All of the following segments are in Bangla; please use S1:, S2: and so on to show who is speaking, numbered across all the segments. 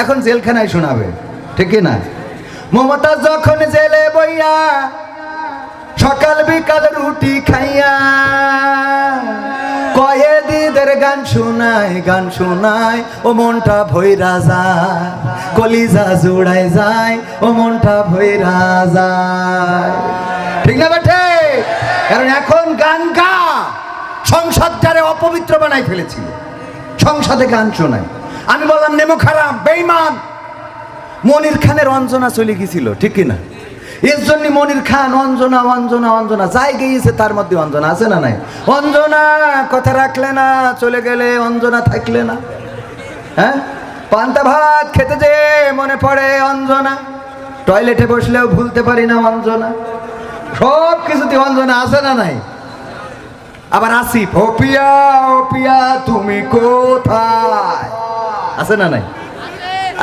S1: এখন জেলখানায় শোনাবে, ঠিক না মমতা যখন জেলে বইয়া, সকাল বিকাল রুটি খাইয়া কয়েদিদের গান শোনায় গান শোনায়, ও মনটা ভৈরা যায়, কলিজা জোড়ায় যায়, ও মনটা ভৈরা যায়। ঠিক না বেঠে? কারণ এখন গান গা, সংসদটারে অপবিত্র বানাই ফেলেছিল, সংসদে গান শোনায়। আমি বললাম, নেমু খারাপ বেইমান মনির খানের অঞ্জনা চলে গেছিল ঠিক কিনা? এর জন্য মনির খান, অঞ্জনা অঞ্জনা অঞ্জনা, যাই গিয়েছে তার মধ্যে অঞ্জনা আছে না নাই? অঞ্জনা, কথা রাখলে না, চলে গেলে অঞ্জনা থাকলে না। হ্যাঁ? পান্তা ভাত খেতে যে মনে পড়ে অঞ্জনা। টয়লেটে বসলেও ভুলতে পারি না অঞ্জনা। সব কিছুতে অঞ্জনা আছে না নাই? আবার আসিফ, ও পিয়া ও পিয়া, তুমি কোথায়? আছে না নাই?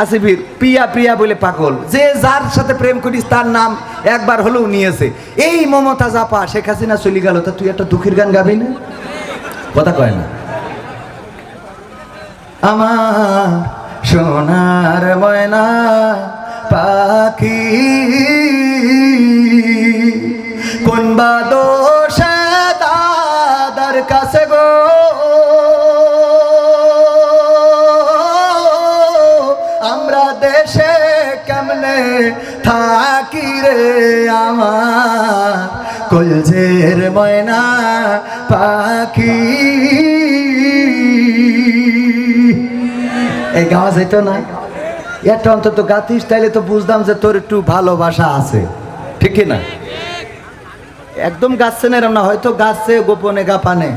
S1: আসিফির পিয়া প্রিয়া প্রিয়া বলে পাগল। যে যার সাথে প্রেম করিস, তার নাম একবার হলেও নিয়েছে। এই মমতা জাপা, শেখ হাসিনা চলে গেল, তা তুই একটা দুঃখের গান গাবি না? কথা কয় না। আমার সোনার ময়না পাখি, কোন বা দোষে দাদার কাছে আমার কলজের ময়না পাখি। এই গাওয়া যেত না? একটা অন্তত গাতিস, তাইলে তো বুঝতাম যে তোর একটু ভালোবাসা আছে। ঠিক না? একদম গাচ্ছে না এরম না, হয়তো গাছে গোপনে গাপানে।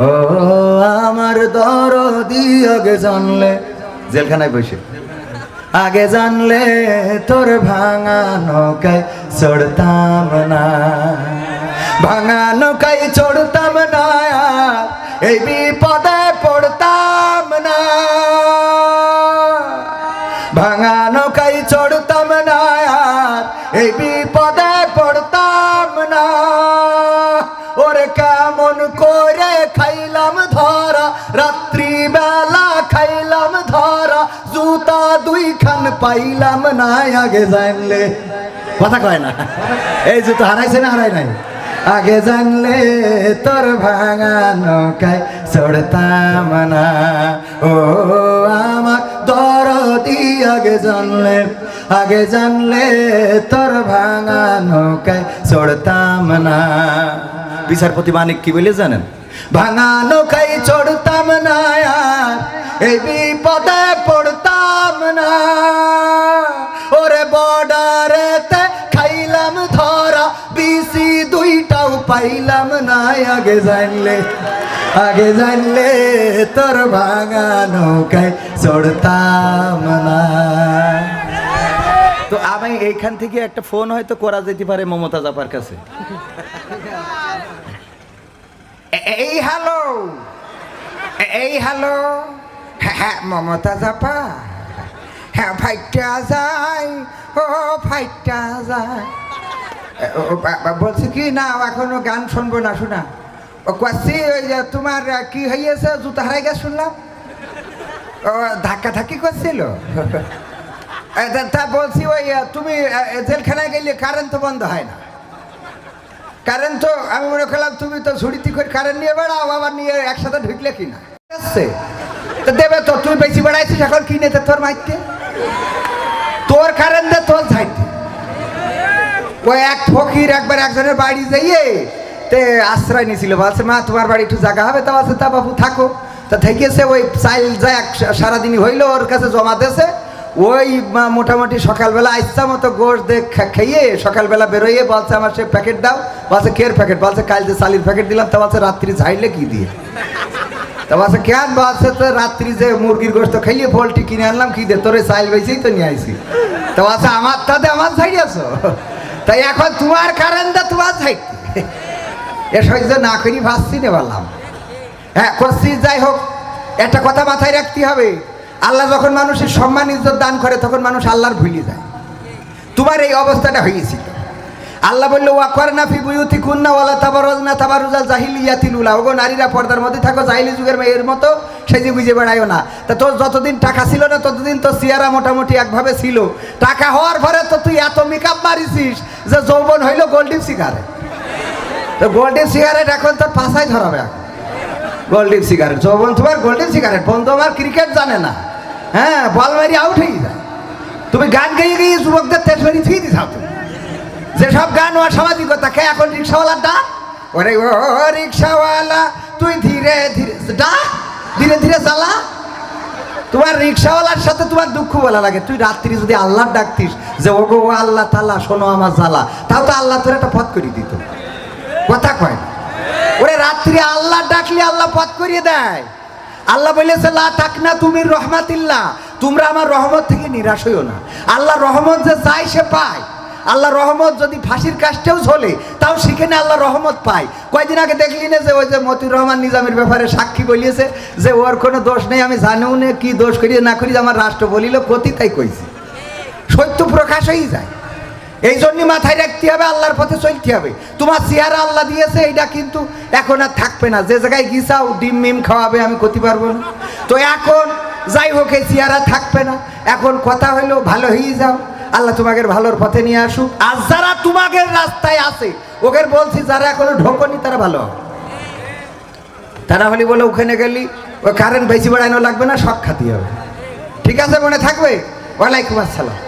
S1: ও, আমার দরদি আগে জানলে। জেলখানায় বসে। আগে জানলে তোর ভাঙা নৌকায় চড়তাম না। ভাঙা নৌকায় চড়তাম না, এই বিপদে পড়তাম না। ভাঙা নৌকায় চড়তাম না, এই বিপদে পড়তাম না। ওরে কেমন করে খাইলাম ধরা রাত্রি পাইলাম না আগে জানলে। কথা কয় না। এই জুতো হারাইছে না হারাই নাই? আগে জানলে তোর ভাঙা নৌকায় চড়তাম না। ও আমার দরদি আগে জানলে আগে জানলে তোর ভাঙা নৌকায় চড়তাম না। বিচারপতি মানিক কি বলে জানেন? ভাঙা নৌকায় চড়তাম না আর, এই বিপদে পড়তাম না। ওরে বর্ডারেতে খাইলাম ধরা, বিসি দুইটাও পাইলাম না। আগে জানলে আগে জানলে তোর ভাঙা নৌকায় চড়তাম না। তো আমি এইখান থেকে একটা ফোন হয়তো করা যেতে পারে মমতা জাপার কাছে।
S2: এই হ্যালো। এই হ্যালো। হ্যাঁ হ্যাঁ মমতা জাপা হ্যাঁ ফাইটটা যায়। ও, ফাইটটা যায়। বলছি কি, না এখনও গান শুনব না, শোনা। ও কোয়াছি ওই যে তোমার কি হইয়াছে, জুতা হারাই গেছে, শুনলাম। ও, ধাক্কা ধাক্কি করছিল। তা- বলছি, ওই তুমি জেলখানায় গেলে কারেন্ট তো বন্ধ হয় না। কারেন্ট তো আমি মনে করলাম তুমি তো ঝুড়িতি করে কারেন্ট নিয়ে বেড়াও, আবার নিয়ে একসাথে ঢুকলে কি না? আসছে তো দেবে তো, তুই বেশি বেড়াইছিস এখন কি নেতে তোর মাইতে তোর কারেন্ট দে, তোর ছাইতে ওই এক ফকির একবার একজনের বাড়ি যাইয়ে তে আশ্রয় নিয়েছিল। বলছে, মা, তোমার বাড়ি একটু জায়গা হবে? তা বলছে, তা বাবু থাকো। তা থেকেছে, ওই চাইল যায় সারাদিনই হইল, ওর কাছে জমা দেছে। ওই মোটামুটি সকালবেলা ইচ্ছা মতো গোশ দেখ খেয়ে সকালবেলা বেরোইয়ে বলছে আমার সে প্যাকেট দাও। বলছে, কের প্যাকেট? বলছে, কাল যে চালির প্যাকেট দিলাম। তা বলছে, রাত্রি ঝাইলে কি দিয়ে? তা বলছে, কেন? বলছে তো রাত্রি যে মুরগির গোশ তো খাইয়ে পোলট্রি কিনে আনলাম, কি দে? তোরে চাইল বেঁচেই তো নিয়ে আইসি তা বলছে, আমার তাতে আমার ছাই আছো? তাই এখন তোমার কারণ দা, তোমার ছাই এ সহ্য না করি ভাবছি নে বললাম। হ্যাঁ করছি যাই হোক, একটা কথা মাথায় রাখতে হবে। আল্লাহ যখন মানুষের সম্মান, ইজ্জত দান করে, তখন মানুষ আল্লাহর ভুলে যায়। তোমার এই অবস্থাটা হয়েছিল।
S1: আল্লাহ বলল, ওয়া করে না ফি বুয়ুতি কুন্না ওয়ালা তাবারুজ না তাবারুজাল জাহিলিয়াতিল উলা। ওগো নারীরা পর্দার মধ্যে থাকো, জাহিলি যুগের মেয়ের মতো সেজে গুজে বেড়ায়ও না। তা তোর যতদিন টাকা ছিল না, ততদিন তো সিয়ারা মোটামুটি একভাবে ছিল। টাকা হওয়ার পরে তো তুই এত মেকআপ মারিছিস যে যৌবন হইল গোল্ডেন সিগারেট তো গোল্ডেন সিগারেট এখন তোর পাশায় ধরাবে। গোল্ডেন সিগারেট যৌবন তোমার গোল্ডেন সিগারেট বন্ধু আমার ক্রিকেট জানে না। হ্যাঁ বল মারি আউট হয়ে যায় তুমি গান গাইয়ে গাইয়ে যুবকদের তেজ মারি থুয়ে দিছাও তুমি। যেসব গান ও সামাজিকতা, কে এখন রিক্সাওয়ালার ডাক ওরে ও রিক্সাওয়ালা, তুই ধীরে ধীরে ডাক ধীরে ধীরে চালা। তোমার রিক্সাওয়ালার সাথে তোমার দুঃখ বলা লাগে। তুই রাত্রি যদি আল্লাহ ডাকতিস যে ও গো আল্লাহ তাল্লাহ শোনো আমার জ্বালা। তাও তো আল্লাহ তোর একটা পথ করিয়ে দিত। কথা কয় ওরে রাত্রি আল্লাহ ডাকলে আল্লাহ পথ করিয়ে দেয়। আল্লাহ বলেছে, লা থাক না তুমি রহমাতিল্লাহ। তোমরা আমার রহমত থেকে নিরাশ হইও না। আল্লাহ রহমত যে চাই সে পায়। আল্লাহ রহমত যদি ফাঁসির কাজটাও ঝোলে, তাও সেখানে আল্লাহ রহমত পায়। কয়দিন আগে দেখলি না যে ওই যে মতিউর রহমান নিজামের ব্যাপারে সাক্ষী বলিয়েছে যে, ওর কোনো দোষ নেই, আমি জানিও না কি দোষ করিয়ে না করি আমার রাষ্ট্র বলিল প্রতি তাই কইছে। সত্য প্রকাশ হয়েই যায়। এই জন্য মাথায় রাখতে হবে, আল্লাহর পথে চলতে হবে। তোমার চেহারা আল্লাহ দিয়েছে এটা কিন্তু এখন আর থাকবে না। যে জায়গায় গিসাও ডিম মিম খাওয়াবে, আমি করতে পারব না। তো এখন যাই হোক, এই চেহারা থাকবে না। এখন কথা হইল ভালো হয়ে যাও। আল্লাহ তোমাকে ভালোর পথে নিয়ে আসুক। আর যারা তোমাদের রাস্তায় আছে ওকে বলছি, যারা এখনও ঢোকনি, তারা ভালো। তারা হলে বলে ওখানে গেলি, ওই কারেন্ট বেশি বাড়ানো লাগবে না শখ খাতি হবে। ঠিক আছে, মনে থাকবে? ওয়ালাইকুম আসসালাম।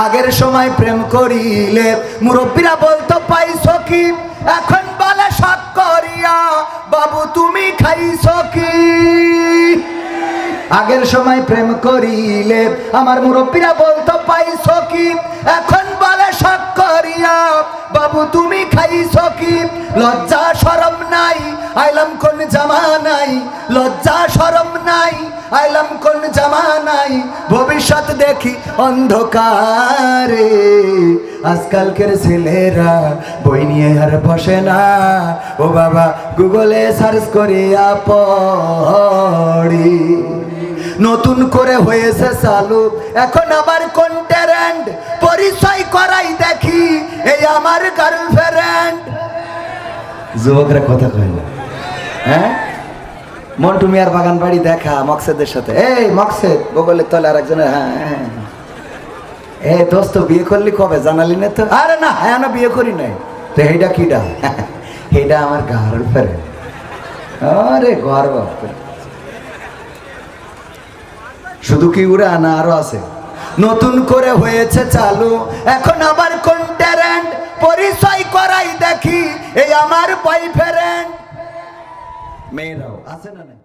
S1: আগের সময় প্রেম করিলে মুরব্বীরা বলতো, পাইছো কি? এখন বলে, শখ করিয়া, বাবু তুমি খাইছো কি? আগের সময় প্রেম করিলে আমার মুরব্বীরা বলতো, পাইছো কি? এখন বলে, শখ করিয়া, বাবু তুমি খাইছো কি? লজ্জা সরম নাই, আইলাম কোন জামা নাই, লজ্জা সরম নাই আইলাম কোন জামানাই ভবিষ্যৎ দেখি অন্ধকারে। আজকালকের ছেলেরা বই নিয়ে আর বসে না। ও বাবা, গুগলে সার্চ করিয়া পড়ি। নতুন করে হয়েছে চালু। এখন আবার কোন ট্যারেন্ট পরিচয় করাই দেখি। এই আমার গার্লফ্রেন্ড যুবকরা কথা কয় না। হ্যাঁ? মন্টু মিয়ার বাগান বাড়ি দেখা, মকসেদের সাথে। এই, মকসেদ, বগলের তলে আর একজনের হ্যাঁ হ্যাঁ। এ দোস্ত, বিয়ে করলি কবে? জানালি না তো? আরে না হ্যাঁ না, বিয়ে করি নাই। তো এইটা কিডা? এইটা আমার গার্লফ্রেন্ড আরে, গর্ব। শুধু কি উড়া না আরও আছে? নতুন করে হয়েছে চালু। এখন আবার কোন ট্যারেন্ট পরিচয় করাই দেখি। এই আমার বয়ফ্রেন্ড মেয়েরাও। আছে না না